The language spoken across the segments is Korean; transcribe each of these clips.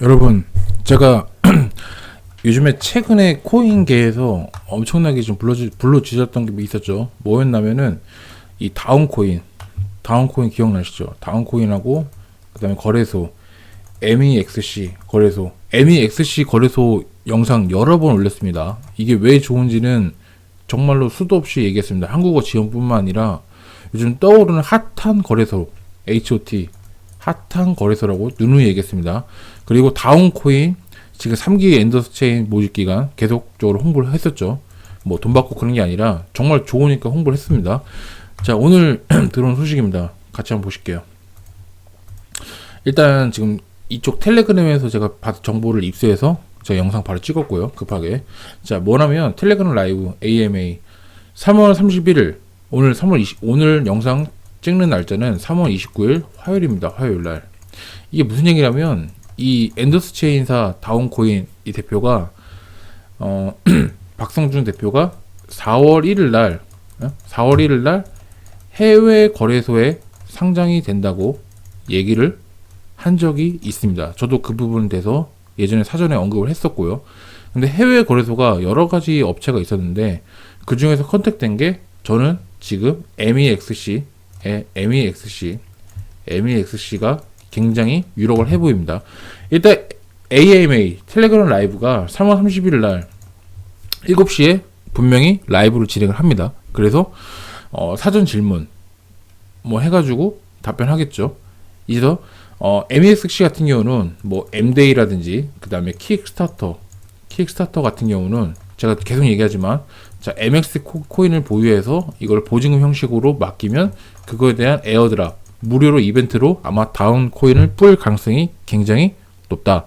여러분 제가 요즘에 최근에 코인계에서 엄청나게 좀 불러주, 불러주셨던 게 있었죠. 뭐였냐면은 이 다운코인. 다운코인 기억나시죠? 다운코인하고 그 다음에 거래소. MEXC 거래소. MEXC 거래소 영상 여러 번 올렸습니다. 이게 왜 좋은지는 정말로 수도 없이 얘기했습니다. 한국어 지원뿐만 아니라 요즘 떠오르는 핫한 거래소 HOT 핫한 거래소라고 누누이 얘기했습니다. 그리고 다운코인 지금 3기 엔더스 체인 모집 기간 계속적으로 홍보를 했었죠. 뭐 돈 받고 그런 게 아니라 정말 좋으니까 홍보를 했습니다. 자, 오늘 들어온 소식입니다. 같이 한번 보실게요. 일단 지금 이쪽 텔레그램에서 제가 정보를 입수해서 제가 영상 바로 찍었고요. 급하게. 자, 뭐냐면 텔레그램 라이브 AMA 3월 31일 오늘 3월 20 오늘 영상 찍는 날짜는 3월 29일 화요일입니다. 화요일 날. 이게 무슨 얘기냐면 이 엔더스 체인사 다운코인 이 대표가 어 박성준 대표가 4월 1일 날 어? 4월 1일 날 해외 거래소에 상장이 된다고 얘기를 한 적이 있습니다. 저도 그 부분에 대해서 예전에 사전에 언급을 했었고요. 근데 해외 거래소가 여러 가지 업체가 있었는데 그 중에서 컨택된 게 저는 지금 MEXC 의 MEXC, MEXC가 굉장히 유력을 해 보입니다. 일단 AMA 텔레그램 라이브가 3월 31일 날 7시에 분명히 라이브를 진행을 합니다. 그래서 어, 사전 질문 뭐 해가지고 답변하겠죠. 이제서 어, MEXC 같은 경우는 뭐 M데이라든지 그 다음에 킥스타터, 킥스타터 같은 경우는 제가 계속 얘기하지만 자 MX 코, 코인을 보유해서 이걸 보증금 형식으로 맡기면 그거에 대한 에어드랍 무료로 이벤트로 아마 다운 코인을 뿔 가능성이 굉장히 높다.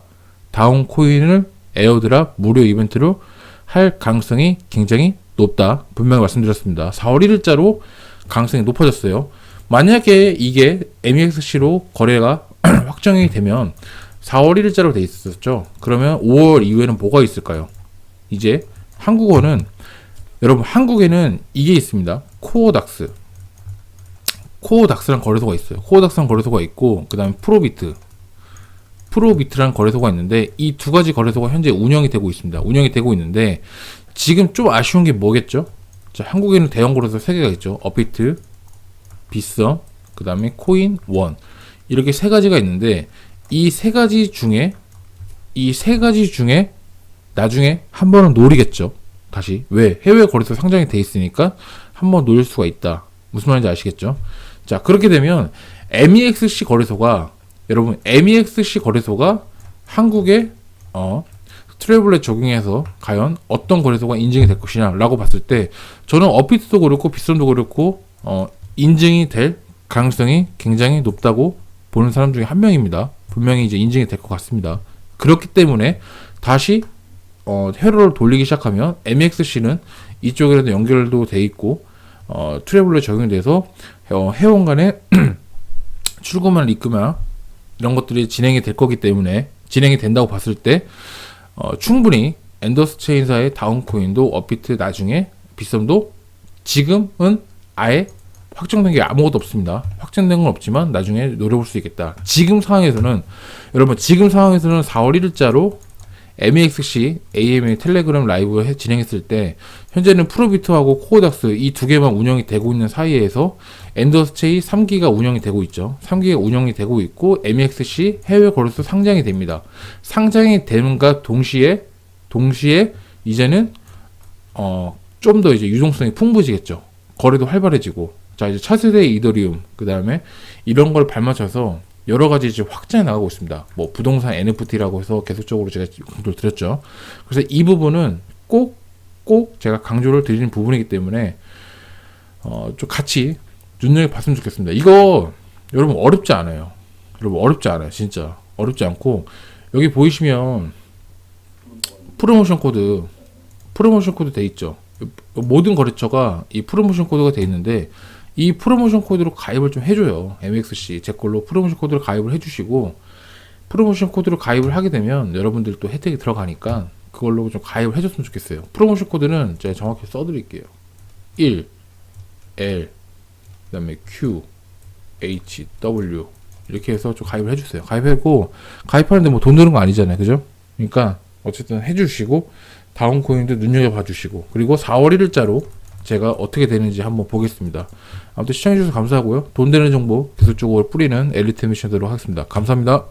다운 코인을 에어드랍 무료 이벤트로 할 가능성이 굉장히 높다. 분명히 말씀드렸습니다. 4월 1일자로 가능성이 높아졌어요. 만약에 이게 MEXC로 거래가 확정이 되면 4월 1일자로 돼 있었죠. 그러면 5월 이후에는 뭐가 있을까요? 이제 한국어는 여러분 한국에는 이게 있습니다. 코어닥스. 코어닥스란 거래소가 있어요. 코어닥스란 거래소가 있고 그다음에 프로비트. 프로비트란 거래소가 있는데 이 두 가지 거래소가 현재 운영이 되고 있습니다. 운영이 되고 있는데 지금 좀 아쉬운 게 뭐겠죠? 자, 한국에는 대형 거래소 세 개가 있죠. 업비트, 비썸, 그다음에 코인 원. 이렇게 세 가지가 있는데 이 세 가지 중에 이 세 가지 중에 나중에 한 번은 노리겠죠. 다시 왜 해외 거래소 상장이 돼 있으니까 한 번 노릴 수가 있다. 무슨 말인지 아시겠죠? 자 그렇게 되면 MEXC 거래소가 여러분 MEXC 거래소가 한국에 어 트래블에 적용해서 과연 어떤 거래소가 인증이 될 것이냐라고 봤을 때 저는 어피트도 그렇고 비썸도 그렇고 어 인증이 될 가능성이 굉장히 높다고 보는 사람 중에 한 명입니다. 분명히 이제 인증이 될 것 같습니다. 그렇기 때문에 다시 어, 회로를 돌리기 시작하면 MEXC는 이쪽에도 연결도 돼 있고 어, 트래블러에 적용돼서 어, 회원 간의 출금을 이끌며 이런 것들이 진행이 될 거기 때문에 진행이 된다고 봤을 때 어, 충분히 엔더스 체인사의 다운코인도 업비트 나중에 비썸도 지금은 아예 확정된 게 아무것도 없습니다. 확정된 건 없지만 나중에 노려볼 수 있겠다. 지금 상황에서는 여러분 지금 상황에서는 4월 1일자로 MEXC, AMA 텔레그램 라이브 해 진행했을 때 현재는 프로비트하고 코어닥스 이 두 개만 운영이 되고 있는 사이에서 엔더스체이 3기가 운영이 되고 있죠. 3기가 운영이 되고 있고 MEXC 해외 거래소 상장이 됩니다. 상장이 되는가 동시에 동시에 이제는 어 좀 더 이제 유동성이 풍부해지겠죠. 거래도 활발해지고 자 이제 차세대 이더리움 그 다음에 이런 걸 발맞춰서 여러 가지 이제 확장해 나가고 있습니다. 뭐 부동산 NFT라고 해서 계속적으로 제가 강조를 드렸죠. 그래서 이 부분은 꼭 꼭 제가 강조를 드리는 부분이기 때문에 어, 좀 같이 눈여겨 봤으면 좋겠습니다. 이거 여러분 어렵지 않아요. 여러분 어렵지 않아요. 진짜 어렵지 않고 여기 보이시면 프로모션 코드 프로모션 코드 돼 있죠. 모든 거래처가 이 프로모션 코드가 돼 있는데 이 프로모션 코드로 가입을 좀 해줘요. MXC 제 걸로 프로모션 코드를 가입을 해주시고 프로모션 코드로 가입을 하게 되면 여러분들 또 혜택이 들어가니까 그걸로 좀 가입을 해줬으면 좋겠어요. 프로모션 코드는 제가 정확히 써드릴게요. 1 L 그다음에 Q H W 이렇게 해서 좀 가입을 해주세요. 가입하고 가입하는데 뭐 돈 드는 거 아니잖아요, 그죠? 그러니까 어쨌든 해주시고 다운 코인도 눈여겨봐 주시고 그리고 4월 1일자로 제가 어떻게 되는지 한번 보겠습니다. 아무튼 시청해주셔서 감사하고요. 돈 되는 정보 기술적으로 뿌리는 엘리트 미션 되도록 하겠습니다. 감사합니다.